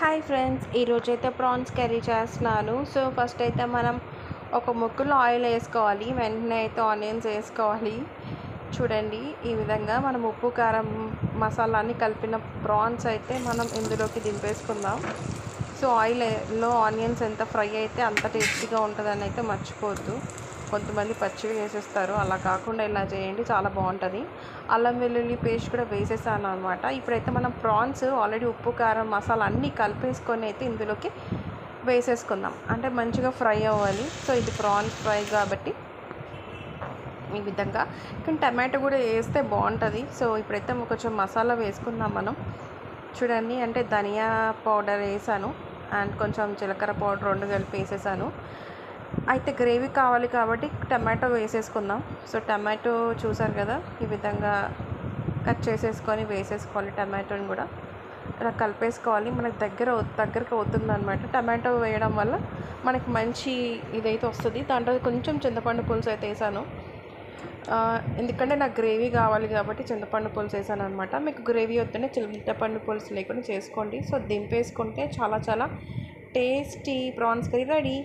Hi friends ఈరోజు అయితే prawns curry చేస్తున్నాను. సో ఫస్ట్ అయితే మనం ఒక ముక్కులో ఆయిల్ వేసుకోవాలి వెంటనే అయితే ఆనియన్స్ వేసుకోవాలి. చూడండి ఈ విధంగా మనం ఉప్పు కారం మసాలా అన్ని కలిపిన ప్రాన్స్ అయితే మనం ఇందులోకి దింపేసుకుందాం. సో ఆయిల్లో ఆనియన్స్ ఎంత ఫ్రై అయితే అంత టేస్టీగా ఉంటుందని అయితే మర్చిపోద్దు కొంతమంది పచ్చివి వేసేస్తారు. అలా కాకుండా ఇలా చేయండి చాలా బాగుంటుంది. అల్లం వెల్లుల్లి పేస్ట్ కూడా వేసేసాను అనమాట ఇప్పుడైతే మనం ప్రాన్స్ ఆల్రెడీ ఉప్పు కారం మసాలా అన్నీ కలిపేసుకొని అయితే ఇందులోకి వేసేసుకుందాం. అంటే మంచిగా ఫ్రై అవ్వాలి. సో ఇది ప్రాన్స్ ఫ్రై కాబట్టి ఈ విధంగా. కానీ టమాటో కూడా వేస్తే బాగుంటుంది. సో ఇప్పుడైతే కొంచెం మసాలా వేసుకుందాం మనం. చూడండి అంటే ధనియా పౌడర్ వేసాను. అండ్ కొంచెం జీలకర్ర పౌడర్ రెండు కలిపి వేసేసాను. అయితే గ్రేవీ కావాలి కాబట్టి టమాటో వేసేసుకుందాం. సో టమాటో చూసారు కదా ఈ విధంగా కట్ చేసేసుకొని వేసేసుకోవాలి టమాటోని కూడా. ఇలా కలిపేసుకోవాలి. మనకు దగ్గర దగ్గరకు అవుతుంది అనమాట టమాటో వేయడం వల్ల మనకి మంచి ఇదైతే వస్తుంది. దాంట్లో కొంచెం చింతపండు పులుసు అయితే వేసాను. ఎందుకంటే నాకు గ్రేవీ కావాలి కాబట్టి చింతపండు పులుసు వేసాను అనమాట మీకు గ్రేవీ వద్దనే చింతపండు పులుసు లేకుండా చేసుకోండి. సో దింపేసుకుంటే చాలా చాలా టేస్టీ ప్రాన్స్ కర్రీ రెడీ.